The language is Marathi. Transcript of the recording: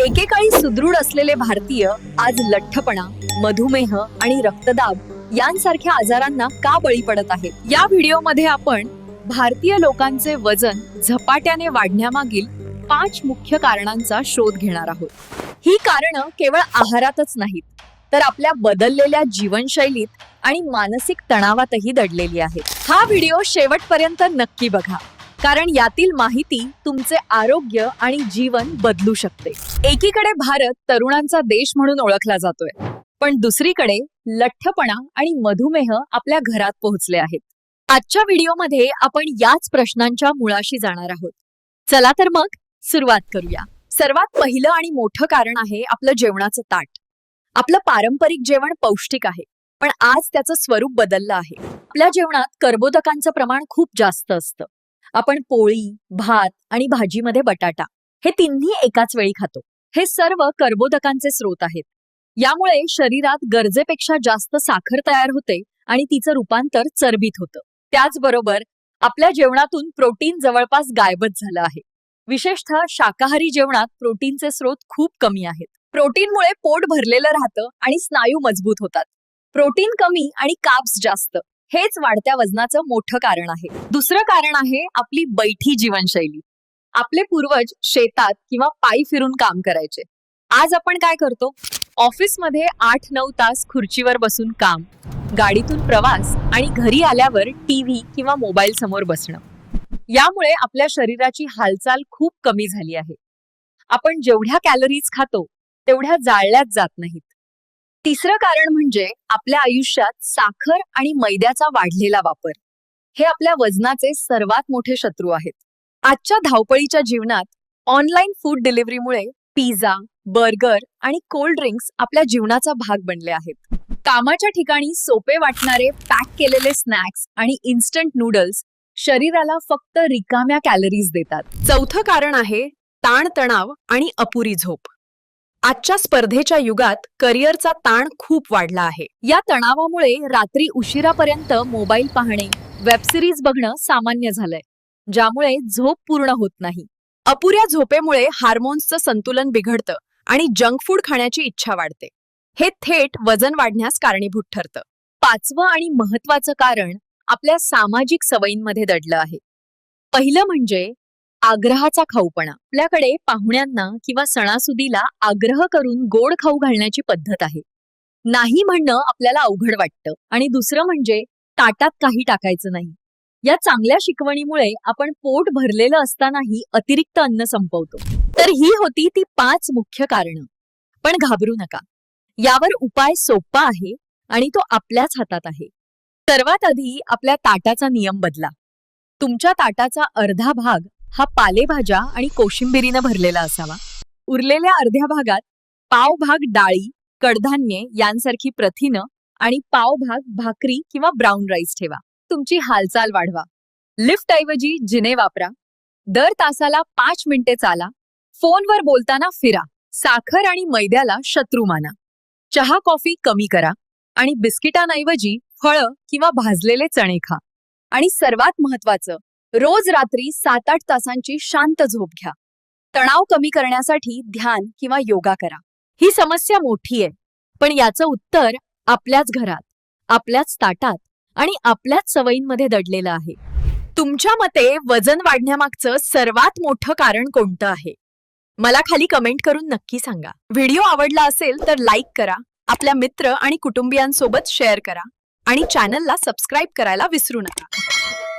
एकेकाळी सुदृढ असलेले भारतीय आज लठ्ठपणा मधुमेह आणि रक्तदाब यांसारख्या आजारांना का बळी पडत आहेत? या व्हिडिओमध्ये आपण भारतीय लोकांचे वजन झपाट्याने वाढण्यामागील पाच मुख्य कारणांचा शोध घेणार आहोत. ही कारणं केवळ आहारातच नाहीत तर आपल्या बदललेल्या जीवनशैलीत आणि मानसिक तणावातही दडलेली आहे हा व्हिडिओ शेवटपर्यंत नक्की बघा. कारण यातील माहिती तुमचे आरोग्य आणि जीवन बदलू शकते. एकीकडे भारत तरुणांचा देश म्हणून ओळखला जातोय पण दुसरीकडे लठ्ठपणा आणि मधुमेह आपल्या घरात पोहोचले आहेत. आजच्या व्हिडिओमध्ये आपण याच प्रश्नांच्या मुळाशी जाणार आहोत. चला तर मग सुरुवात करूया. सर्वात पहिलं आणि मोठं कारण आहे आपलं जेवणाचं ताट. आपलं पारंपरिक जेवण पौष्टिक आहे पण आज त्याचं स्वरूप बदललं आहे. आपल्या जेवणात कर्बोदकांचं प्रमाण खूप जास्त असतं. आपण पोळी भात आणि भाजीमध्ये बटाटा हे तिन्ही एकाच वेळी खातो. हे सर्व कर्बोदकांचे स्रोत आहेत. यामुळे शरीरात गरजेपेक्षा जास्त साखर तयार होते आणि तिचं रूपांतर चरबीत होतं. त्याचबरोबर आपल्या जेवणातून प्रोटीन जवळपास गायबच झालं आहे. विशेषतः शाकाहारी जेवणात प्रोटीनचे स्रोत खूप कमी आहेत. प्रोटीनमुळे पोट भरलेलं राहतं आणि स्नायू मजबूत होतात. प्रोटीन कमी आणि काप्स जास्त. हेच वाढत्या वजनाचं मोठं कारण आहे. दुसरं कारण आहे आपली बैठी जीवनशैली. आपले पूर्वज शेतात किंवा पायी फिरून काम करायचे. आज आपण काय करतो? ऑफिसमध्ये आठ नऊ तास खुर्चीवर बसून काम गाडीतून प्रवास आणि घरी आल्यावर टीव्ही किंवा मोबाईल समोर बसणं. यामुळे आपल्या शरीराची हालचाल खूप कमी झाली आहे. आपण जेवढ्या कॅलरीज खातो तेवढ्या जाळल्याच जात नाहीत. तिसरं कारण म्हणजे आपल्या आयुष्यात साखर आणि मैद्याचा वाढलेला वापर. हे आपल्या वजनाचे सर्वात मोठे शत्रू आहेत. आजच्या धावपळीच्या जीवनात ऑनलाईन फूड डिलिव्हरीमुळे पिझ्झा बर्गर आणि कोल्ड ड्रिंक्स आपल्या जीवनाचा भाग बनले आहेत. कामाच्या ठिकाणी सोपे वाटणारे पॅक केलेले स्नॅक्स आणि इन्स्टंट नूडल्स शरीराला फक्त रिकाम्या कॅलरीज देतात. चौथं कारण आहे ताणतणाव आणि अपुरी झोप. आजच्या स्पर्धेच्या युगात करिअरचा ताण खूप वाढला आहे. या तणावामुळे रात्री उशिरापर्यंत मोबाईल पाहणे वेब सिरीज बघणं सामान्य झालंय ज्यामुळे झोप पूर्ण होत नाही. अपुऱ्या झोपेमुळे हार्मोन्सचं संतुलन बिघडतं आणि जंक फूड खाण्याची इच्छा वाढते. हे थेट वजन वाढण्यास कारणीभूत ठरतं. पाचवं आणि महत्वाचं कारण आपल्या सामाजिक सवयींमध्ये दडलं आहे. पहिलं म्हणजे आग्रहाचा खाऊपणा आपल्याकडे पाहुण्यांना किंवा सणासुदीला आग्रह करून गोड खाऊ घालण्याची पद्धत आहे. नाही म्हणणं आपल्याला अवघड वाटतं. आणि दुसरं म्हणजे ताटात काही टाकायचं नाही. या चांगल्या शिकवणीमुळे आपण पोट भरलेलं असतानाही अतिरिक्त अन्न संपवतो. तर ही होती ती पाच मुख्य कारणं. पण घाबरू नका. यावर उपाय सोपा आहे आणि तो आपल्याच हातात आहे. सर्वात आधी आपल्या ताटाचा नियम बदला. तुमच्या ताटाचा अर्धा भाग हा पालेभाज्या आणि कोशिंबिरीनं भरलेला असावा. उरलेल्या अर्ध्या भागात पावभाग डाळी कडधान्ये यांसारखी प्रथिनं आणि पावभाग भाकरी किंवा ब्राऊन राईस ठेवा. तुमची हालचाल वाढवा. लिफ्ट ऐवजी जिने वापरा. दर तासाला पाच मिनिटे चाला. फोनवर बोलताना फिरा. साखर आणि मैद्याला शत्रू माना. चहा कॉफी कमी करा आणि बिस्किटांऐवजी फळं किंवा भाजलेले चणे खा. आणि सर्वात महत्वाचं रोज रात्री सात आठ तासांची शांत झोप घ्या. तणाव कमी करण्यासाठी ध्यान किंवा योगा करा. ही समस्या मोठी आहे पण याचं उत्तर आपल्याच घरात आपल्याच ताटात आणि आपल्याच सवयींमध्ये दडलेलं आहे. तुमच्या मते वजन वाढण्यामागचं सर्वात मोठं कारण कोणतं आहे? मला खाली कमेंट करून नक्की सांगा. व्हिडिओ आवडला असेल तर लाईक करा आपल्या मित्र आणि कुटुंबियांसोबत शेअर करा आणि चॅनलला सबस्क्राईब करायला विसरू नका.